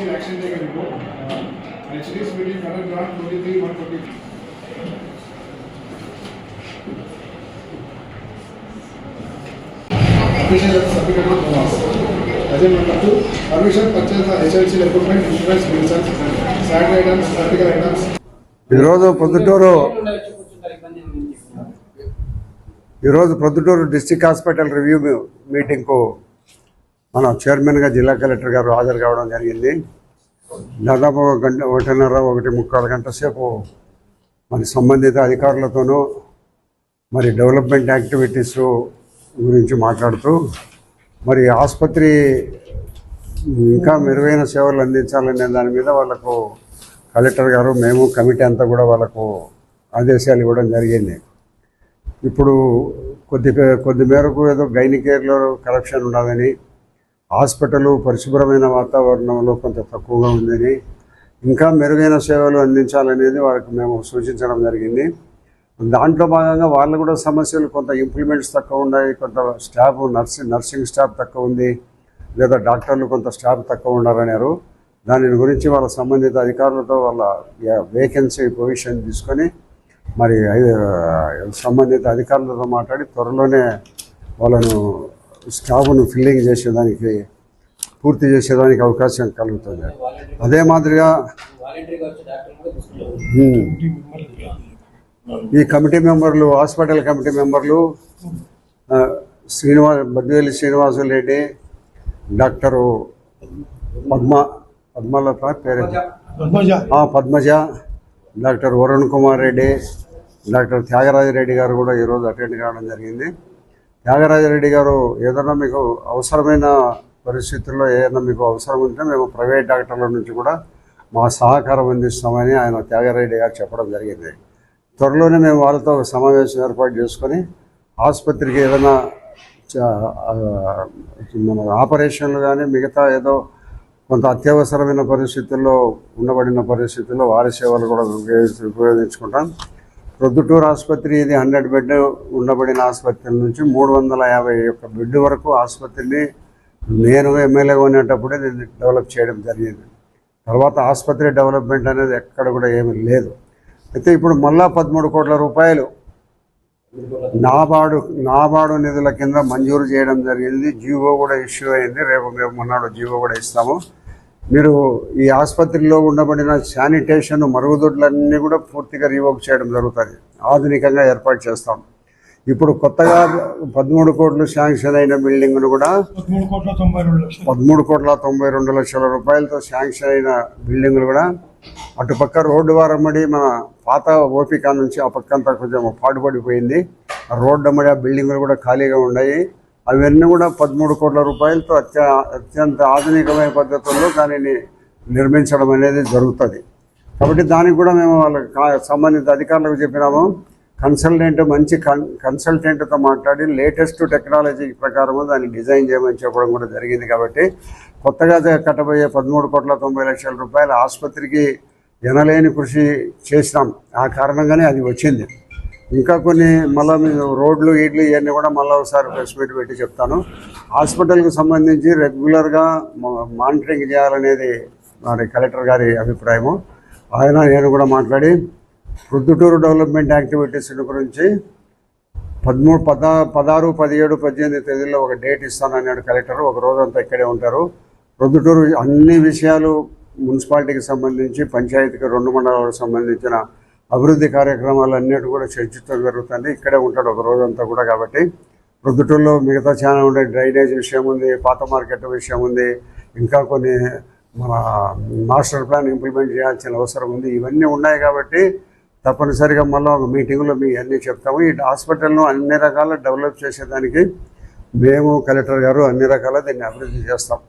exchange a report. Uh, HD's meeting current grant 23 140. Application of submitted to Thomas. Item number two, permission purchase the HLC equipment, insurance, medicines, sand items, practical items, ఈరోజు ప్రొద్దుటూరు ఈరోజు Proddatur district hospital review మీ- మీటింగ్కు మన చైర్మన్గా జిల్లా collector గారు హాజరు కావడం జరిగింది. దాదాపు ఒక గంట ఒకటిన్నర ఒకటి ముక్కాలు గంట సేపు మరి సంబంధిత అధికారులతోనూ మరి డెవలప్మెంట్ యాక్టివిటీస్ గురించి మాట్లాడుతూ మరి ఆసుపత్రి ఇంకా మెరుగైన సేవలు అందించాలనే దాని మీద వాళ్ళకు కలెక్టర్ గారు మేము కమిటీ అంతా కూడా వాళ్ళకు ఆదేశాలు ఇవ్వడం జరిగింది. ఇప్పుడు కొద్ది కొద్ది మేరకు ఏదో గైనికేర్లో కరప్షన్ ఉండదని హాస్పిటల్ పరిశుభ్రమైన వాతావరణంలో కొంత తక్కువగా ఉందని ఇంకా మెరుగైన సేవలు అందించాలనేది వాళ్ళకి మేము సూచించడం జరిగింది. దాంట్లో భాగంగా వాళ్ళు కూడా సమస్యలు కొంత ఇంప్లిమెంట్స్ తక్కువ ఉన్నాయి కొంత స్టాఫ్ నర్సింగ్ నర్సింగ్ స్టాఫ్ తక్కువ ఉంది లేదా డాక్టర్లు కొంత స్టాఫ్ తక్కువ ఉన్నారన్నారు. దాని గురించి వాళ్ళ సంబంధిత అధికారులతో వాళ్ళ వేకెన్సీ పొజిషన్ తీసుకొని మరి సంబంధిత అధికారులతో మాట్లాడి త్వరలోనే వాళ్ళను స్టాఫ్ను ఫిల్లింగ్ చేసేదానికి పూర్తి చేసేదానికి అవకాశం కలుగుతుంది. అదే మాదిరిగా ఈ కమిటీ మెంబర్లు హాస్పిటల్ కమిటీ మెంబర్లు శ్రీనివాస్ బద్వేలి శ్రీనివాసులు రెడ్డి డాక్టరు పద్మ పద్మలత పేరు. ఆ, పద్మజ డాక్టర్ వరుణ్ కుమార్ రెడ్డి డాక్టర్ త్యాగరాజరెడ్డి గారు కూడా ఈరోజు అటెండ్ కావడం జరిగింది. త్యాగరాజరెడ్డి గారు ఏదైనా మీకు అవసరమైన పరిస్థితుల్లో ఏదైనా మీకు అవసరం ఉంటే మేము ప్రైవేట్ డాక్టర్ల నుంచి కూడా మా సహకారం అందిస్తామని ఆయన త్యాగరెడ్డి గారు చెప్పడం జరిగింది. త్వరలోనే మేము వాళ్ళతో ఒక సమావేశం ఏర్పాటు చేసుకొని ఆసుపత్రికి ఏదైనా చ- మన ఆపరేషన్లు కానీ మిగతా ఏదో కొంత అత్యవసరమైన పరిస్థితుల్లో ఉండబడిన పరిస్థితుల్లో వారి సేవలు కూడా ఉపయోగించుకుంటాం. ప్రొద్దుటూరు ఆసుపత్రి ఇది హండ్రెడ్ బెడ్ ఉండబడిన ఆసుపత్రి నుంచి మూడు వందల యాభై ఒక్క బెడ్ వరకు ఆసుపత్రిని నేను ఎమ్మెల్యేగా ఉండేటప్పుడే దీన్ని డెవలప్ చేయడం జరిగింది. తర్వాత ఆసుపత్రి డెవలప్మెంట్ అనేది ఎక్కడ కూడా ఏమీ లేదు. అయితే ఇప్పుడు మళ్ళా పదమూడు కోట్ల రూపాయలు నాబార్డు నాబార్డు నిధుల కింద మంజూరు చేయడం జరిగింది. జీవో కూడా ఇష్యూ అయింది. రేపు మేము మొన్నాడు జీవో కూడా ఇస్తాము. మీరు ఈ ఆసుపత్రిలో ఉండబడిన శానిటేషన్ మరుగుదొడ్లన్నీ కూడా పూర్తిగా రీవోక్ చేయడం జరుగుతుంది. ఆధునికంగా ఏర్పాటు చేస్తాం. ఇప్పుడు కొత్తగా పదమూడు కోట్లు శాంక్షన్ అయిన బిల్డింగ్ను కూడా పదమూడు కోట్ల తొంభై రెండు లక్షలు. రూపాయలతో శాంక్షన్ అయిన బిల్డింగులు కూడా అటుపక్క రోడ్డు వారమ్మడి మన పాత ఓపిక నుంచి ఆ పక్క అంతా కొంచెం పాటుపడిపోయింది రోడ్డు అమ్మడి ఆ బిల్డింగులు కూడా ఖాళీగా ఉన్నాయి. అవన్నీ కూడా పదమూడు కోట్ల రూపాయలతో అత్య అత్యంత ఆధునికమైన పద్ధతుల్లో దానిని నిర్మించడం అనేది జరుగుతుంది. కాబట్టి దానికి కూడా మేము వాళ్ళకి సంబంధిత అధికారులకు చెప్పినాము. కన్సల్టెంట్ మంచి కన్ కన్సల్టెంట్తో మాట్లాడి లేటెస్ట్ టెక్నాలజీ ప్రకారము దాన్ని డిజైన్ చేయమని చెప్పడం కూడా జరిగింది కాబట్టి కొత్తగా కట్టబోయే పదమూడు కోట్ల తొంభై లక్షల రూపాయల ఆసుపత్రికి ఎనలేని కృషి చేసినాం. ఆ కారణంగానే అది వచ్చింది. ఇంకా కొన్ని మళ్ళీ రోడ్లు ఈడ్లు ఇవన్నీ కూడా మళ్ళీ ఒకసారి ప్రెస్ మీట్ పెట్టి చెప్తాను. హాస్పిటల్కి సంబంధించి రెగ్యులర్గా మా- మానిటరింగ్ చేయాలనేది మరి కలెక్టర్ గారి అభిప్రాయము. ఆయన నేను కూడా మాట్లాడి ప్రొద్దుటూరు డెవలప్మెంట్ యాక్టివిటీస్ గురించి పదమూడు పద పదహారు పదిహేడు పద్దెనిమిది తేదీల్లో ఒక డేట్ ఇస్తానన్నాడు కలెక్టర్. ఒక రోజంతా ఇక్కడే ఉంటారు. ప్రొద్దుటూరు అన్ని విషయాలు మున్సిపాలిటీకి సంబంధించి పంచాయతీకి రెండు మండలాలకు సంబంధించిన అభివృద్ధి కార్యక్రమాలన్నిటి కూడా చర్చతో జరుగుతుంది. ఇక్కడే ఉంటాడు ఒక రోజంతా కూడా కాబట్టి. ప్రొద్దుటూరులో మిగతా చాలా ఉండే డ్రైనేజ్ విషయం ఉంది పాత మార్కెట్ విషయం ఉంది ఇంకా కొన్ని మన మాస్టర్ ప్లాన్ ఇంప్లిమెంట్ చేయాల్సిన అవసరం ఉంది. ఇవన్నీ ఉన్నాయి కాబట్టి తప్పనిసరిగా మళ్ళీ ఒక మీటింగ్లో మీ అన్నీ చెప్తాము. ఈ హాస్పిటల్ను అన్ని రకాల డెవలప్ చేసేదానికి మేము కలెక్టర్ గారు అన్ని రకాల దీన్ని అభివృద్ధి చేస్తాం.